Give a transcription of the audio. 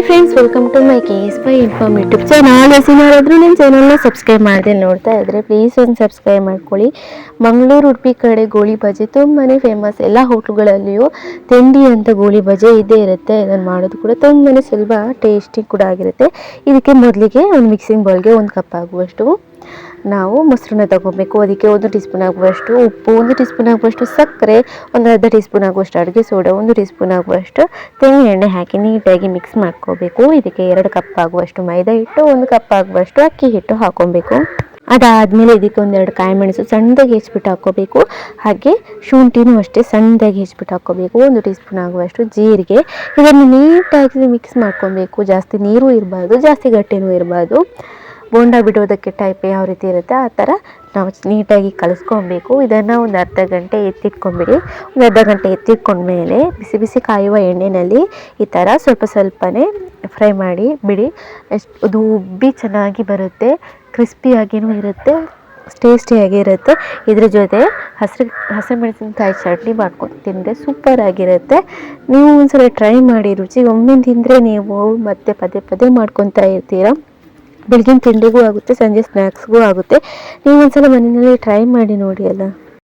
Hi friends welcome to my K S by inform YouTube channel ಯಾರಾದರೂ ನನ್ನ ಚಾನಲ್ನ subscribe ಮಾಡಿದೆ ನೋಡ್ತಾ ಇದ್ರೆ ಪ್ಲೀಸ್ ಒಂದು ಸಬ್ಸ್ಕ್ರೈಬ್ ಮಾಡ್ಕೊಳ್ಳಿ. ಮಂಗಳೂರು ಉಡುಪಿ ಕಡೆ ಗೋಳಿ ಬಜೆ ತುಂಬಾ ಫೇಮಸ್ ಎಲ್ಲ ಹೋಟ್ಲುಗಳಲ್ಲಿಯೂ ತಿಂಡಿ ಅಂತ ಗೋಳಿ ಬಜೆ ಇದ್ದೇ ಇರುತ್ತೆ. ಇದನ್ನು ಮಾಡೋದು ಕೂಡ ತುಂಬಾ ಸುಲಭ ಟೇಸ್ಟಿ ಕೂಡ ಆಗಿರುತ್ತೆ. ಇದಕ್ಕೆ ಮೊದಲಿಗೆ ಒಂದು ಮಿಕ್ಸಿಂಗ್ ಬೌಲ್ಗೆ ಒಂದು ಕಪ್ ಆಗುವಷ್ಟು ನಾವು ಮೊಸರನ್ನ ತಗೋಬೇಕು. ಅದಕ್ಕೆ ಒಂದು ಟೀ ಸ್ಪೂನ್ ಆಗುವಷ್ಟು ಉಪ್ಪು, ಒಂದು ಟೀ ಸ್ಪೂನ್ ಆಗುವಷ್ಟು ಸಕ್ಕರೆ, ಒಂದು ಅರ್ಧ ಟೀ ಸ್ಪೂನ್ ಆಗುವಷ್ಟು ಅಡುಗೆ ಸೋಡಾ, ಒಂದು ಟೀ ಸ್ಪೂನ್ ಆಗುವಷ್ಟು ತೆಂಗಿನ ಎಣ್ಣೆ ಹಾಕಿ ನೀಟಾಗಿ ಮಿಕ್ಸ್ ಮಾಡ್ಕೋಬೇಕು. ಇದಕ್ಕೆ ಎರಡು ಕಪ್ ಆಗುವಷ್ಟು ಮೈದಾ ಹಿಟ್ಟು, ಒಂದು ಕಪ್ ಆಗುವಷ್ಟು ಅಕ್ಕಿ ಹಿಟ್ಟು ಹಾಕೊಬೇಕು. ಅದಾದಮೇಲೆ ಇದಕ್ಕೆ ಒಂದೆರಡು ಕಾಯಿ ಮೆಣಸು ಸಣ್ಣದಾಗಿ ಹೆಚ್ಚಿಬಿಟ್ಟು ಹಾಕ್ಕೋಬೇಕು ಹಾಗೆ ಶುಂಠಿನೂ ಅಷ್ಟೇ ಸಣ್ಣದಾಗಿ ಹೆಚ್ಚಿಬಿಟ್ಟು ಹಾಕ್ಕೋಬೇಕು ಒಂದು ಟೀ ಸ್ಪೂನ್ ಆಗುವಷ್ಟು ಜೀರಿಗೆ. ಇದನ್ನು ನೀಟಾಗಿ ಮಿಕ್ಸ್ ಮಾಡ್ಕೊಬೇಕು. ಜಾಸ್ತಿ ನೀರು ಇರಬಾರ್ದು, ಜಾಸ್ತಿ ಗಟ್ಟಿನೂ ಇರಬಾರ್ದು. ಬೋಂಡ ಬಿಡೋದಕ್ಕೆ ಟೈಪ್ ಯಾವ ರೀತಿ ಇರುತ್ತೆ, ಆ ಥರ ನಾವು ನೀಟಾಗಿ ಕಲಿಸ್ಕೊಬೇಕು. ಇದನ್ನು ಒಂದು ಅರ್ಧ ಗಂಟೆ ಎತ್ತಿಟ್ಕೊಂಬಿಡಿ. ಒಂದು ಅರ್ಧ ಗಂಟೆ ಎತ್ತಿಟ್ಕೊಂಡ್ಮೇಲೆ ಬಿಸಿ ಬಿಸಿ ಕಾಯುವ ಎಣ್ಣೆಯಲ್ಲಿ ಈ ಥರ ಸ್ವಲ್ಪ ಸ್ವಲ್ಪನೇ ಫ್ರೈ ಮಾಡಿ ಬಿಡಿ. ಎಷ್ಟು ಅದು ಉಬ್ಬಿ ಚೆನ್ನಾಗಿ ಬರುತ್ತೆ ಕ್ರಿಸ್ಪಿಯಾಗಿಯೂ ಇರುತ್ತೆ ಟೇಸ್ಟಿಯಾಗಿ ಇರುತ್ತೆ. ಇದ್ರ ಜೊತೆ ಹಸಿರು ಹಸಿಮೆಣಸಿನ್ಕಾಯಿ ಚಟ್ನಿ ಮಾಡ್ಕೊಂಡು ತಿಂದರೆ ಸೂಪರ್ ಆಗಿರುತ್ತೆ. ನೀವು ಒಂದ್ಸಲ ಟ್ರೈ ಮಾಡಿ ರುಚಿಗೆ ಒಮ್ಮೆ ತಿಂದರೆ ನೀವು ಮತ್ತೆ ಪದೇ ಪದೇ ಮಾಡ್ಕೊತಾ ಇರ್ತೀರಾ. ಬೆಳಗಿನ ತಿಂಡಿಗೂ ಆಗುತ್ತೆ ಸಂಜೆ ಸ್ನ್ಯಾಕ್ಸ್ಗೂ ಆಗುತ್ತೆ. ನೀವು ಒಂದ್ಸಲ ಮನೆಯಲ್ಲಿ ಟ್ರೈ ಮಾಡಿ ನೋಡಿ ಅಲ್ಲ.